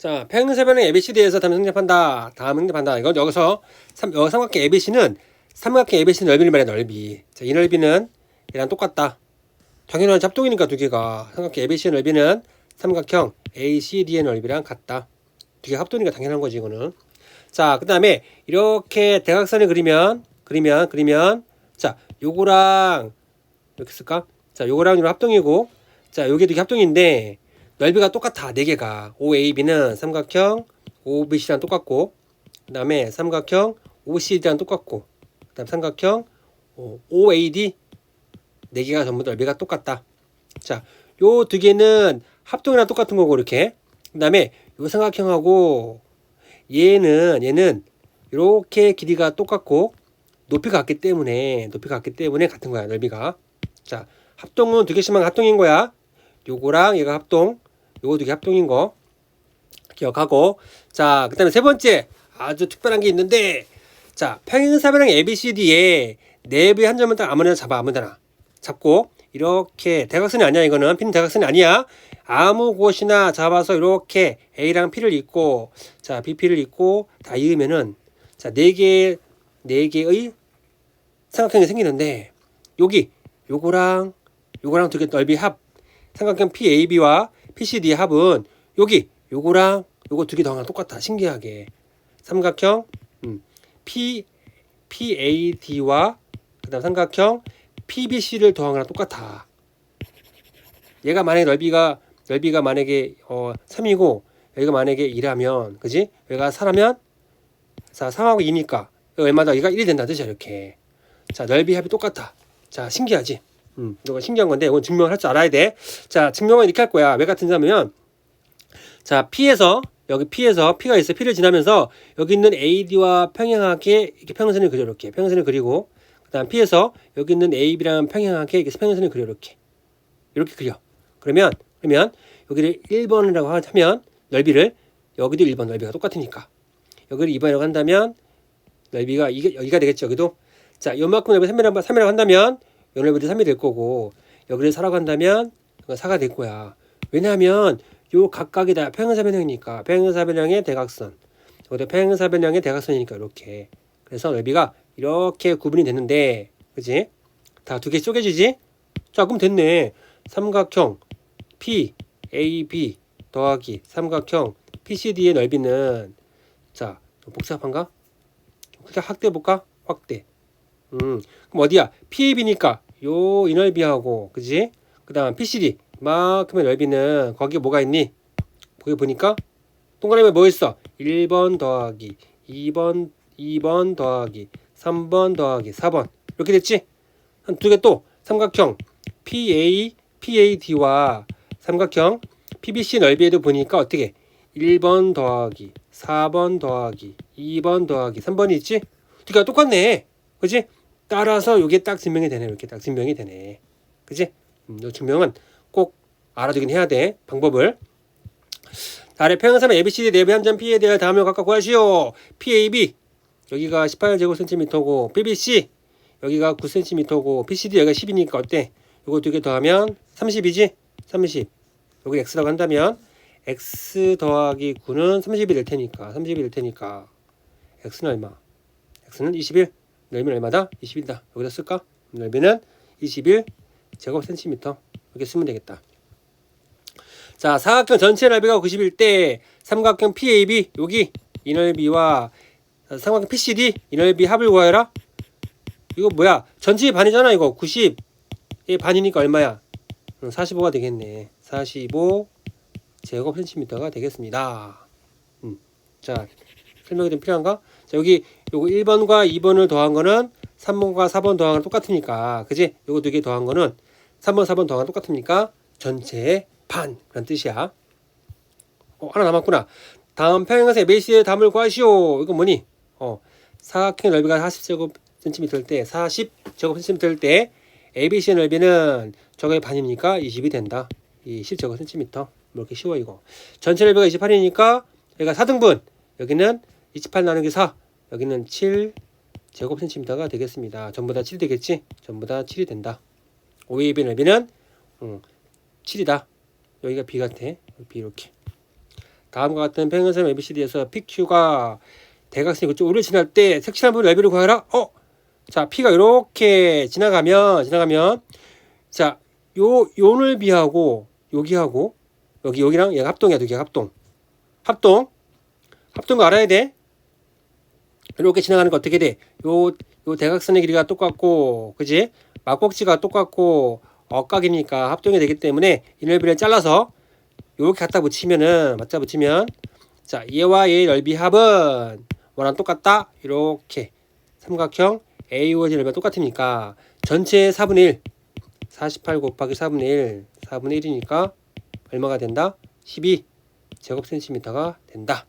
자, 평행사변의 ABCD에서 다음 성립한다. 다음 성립한다. 이건 여기서 삼, 여 삼각형 ABC는 삼각형 ABC 넓이를 말해 넓이. 자, 이 넓이는 얘랑 똑같다. 당연한 잡동이니까 두 개가 삼각형 ABC의 넓이는 삼각형 ACD의 넓이랑 같다. 두 개 합동이니까 당연한 거지 이거는. 자, 그다음에 이렇게 대각선을 그리면 그리면 그리면 자, 요거랑 이렇게 쓸까? 자, 요거랑 요거 합동이고 자, 요게 두 개 합동인데 넓이가 똑같아 네 개가. OAB는 삼각형 OBC랑 똑같고 그 다음에 삼각형 OCD랑 똑같고 그 다음 삼각형 어, OAD 네 개가 전부 넓이가 똑같다. 자 요 두 개는 합동이랑 똑같은 거고 이렇게. 그 다음에 요 삼각형하고 얘는 얘는 이렇게 길이가 똑같고 높이가 같기 때문에 높이가 같기 때문에 같은 거야 넓이가. 자 합동은 두 개씩만 합동인 거야. 요거랑 얘가 합동 요거 두 개 합동인 거 기억하고. 자 그다음에 세 번째 아주 특별한 게 있는데 자 평행사변형 ABCD에 내부의 한 점을 딱 아무데나 잡아 아무 데나 잡고 이렇게 대각선이 아니야 이거는. P는 대각선이 아니야. 아무 곳이나 잡아서 이렇게 A랑 P를 잇고 자 BP를 잇고 다 이으면은 자네 개네 개의 삼각형이 생기는데 여기 요거랑 요거랑 두 개 넓이 합. 삼각형 PAB와 PCD의 합은 여기 요거랑 요거 두 개 더하면 똑같아 신기하게 삼각형 음, P PAD와 그다음 삼각형 PBC를 더한 거랑 똑같아. 얘가 만약에 넓이가 넓이가 만약에 어 3이고 여기가 만약에 2라면 그지? 여기가 4라면 자 3하고 2니까 여기 얼마다 여기가 1이 된다 뜻이야 이렇게. 자 넓이 합이 똑같아. 자 신기하지? 음, 이거 신기한 건데 이건 증명을 할 줄 알아야 돼. 자 증명은 이렇게 할 거야. 왜 같은지 하면 자 P에서 여기 P에서 P가 있어. P를 지나면서 여기 있는 AD와 평행하게 이렇게 평행선을 그려 이렇게 평행선을 그리고 그다음 P에서 여기 있는 AB랑 평행하게 이렇게 평행선을 그려 이렇게 이렇게 그려. 그러면 그러면 여기를 1번이라고 하면 넓이를 여기도 1번 넓이가 똑같으니까 여기를 2번이라고 한다면 넓이가 이게 여기가 되겠죠. 여기도 자 요만큼 넓이 3이라고 3이라고 한다면 요 넓이도 3이 될 거고 여기를 4라고 한다면 이건 4가 될 거야. 왜냐하면 요 각각이 다. 평행사 변형이니까. 평행사 변형의 대각선. 여기도 평행사 변형의 대각선이니까 이렇게. 그래서 넓이가 이렇게 구분이 되는데 그지? 다 두 개 쪼개지지? 자 그럼 됐네. 삼각형 PAB 더하기 삼각형 PCD의 넓이는 자 복잡한가? 확대 볼까? 확대 음 그럼 어디야 PAB니까 요이 넓이하고 그지 그 다음 PCD 이만큼의 넓이는 거기에 뭐가 있니? 거기 보니까 동그라미에 뭐 있어? 1번 더하기 2번 2번 더하기 3번 더하기 4번 이렇게 됐지? 한 두 개 또 삼각형 PA PAD와 삼각형 PBC 넓이에도 보니까 어떻게 1번 더하기 4번 더하기 2번 더하기 3번이 있지? 두 개가 똑같네. 그지? 따라서 이게 딱 증명이 되네. 이렇게 딱 증명이 되네. 그지? 음, 이 증명은 꼭 알아두긴 해야 돼. 방법을. 아래 평행선 ABCD 내부 한점 P에 대해 다음을 각각 구하시오. PAB 여기가 18제곱cm고 PBC 여기가 9cm고 PCD 여기가 10이니까 어때? 요거 두 개 더하면 30이지? 30. 여기 x라고 한다면 x 더하기 9는 30이 될 테니까 30이 될 테니까 x는 얼마? x는 21. 넓이는 얼마다? 20이다. 여기다 쓸까? 넓이는 21 제곱 센티미터. 이렇게 쓰면 되겠다. 자, 사각형 전체 넓이가 90일 때 삼각형 PAB 여기 이 넓이와 삼각형 PCD 이 넓이 합을 구하여라. 이거 뭐야? 전체의 반이잖아 이거 90의 반이니까 얼마야? 45가 되겠네. 45 제곱 센티미터가 되겠습니다. 음, 자 설명이 좀 필요한가? 자 여기 요거 1번과 2번을 더한 거는 3번과 4번 더한 거랑 똑같으니까 그지? 요거 두 개 더한 거는 3번 4번 더한 거 똑같으니까 전체의 반 그런 뜻이야. 어 하나 남았구나. 다음 평행선의 ABC의 담을 구하시오. 이거 뭐니? 어 사각형의 넓이가 40제곱 센티미터일 때 40제곱 센티미터일 때 ABC의 넓이는 저거의 반이니까 20이 된다. 이 10제곱 센티미터. 뭐 이렇게 쉬워 이거. 전체 넓이가 28이니까 여기가 4등분. 여기는 28 나누기 4. 여기는 7 제곱 센티미터가 되겠습니다. 전부 다 7 되겠지? 전부 다 7이 된다. OAB 넓이는 음, 7이다. 여기가 B 같아. B 이렇게. 다음과 같은 평행선 ABCD에서 PQ가 대각선이 그쪽으로 지날 때 색칠한 부분 넓이를 구하라. 어, 자 P가 이렇게 지나가면 지나가면 자 요요 넓이하고 여기하고 여기 여기랑 얘가 합동이야 두 개가 합동. 합동. 합동 거 알아야 돼. 이렇게 지나가는 거 어떻게 돼? 요, 요 대각선의 길이가 똑같고, 그지? 막꼭지가 똑같고, 억각이니까 합동이 되기 때문에 이 넓이를 잘라서 요렇게 갖다 붙이면은, 맞다 붙이면, 자, 얘와 얘의 넓이 합은 뭐랑 똑같다? 이렇게. 삼각형 AO의 넓이가 똑같으니까 전체의 4분의 1. 48 곱하기 4분의 1. 4분의 1이니까 얼마가 된다? 12 제곱 센티미터가 된다.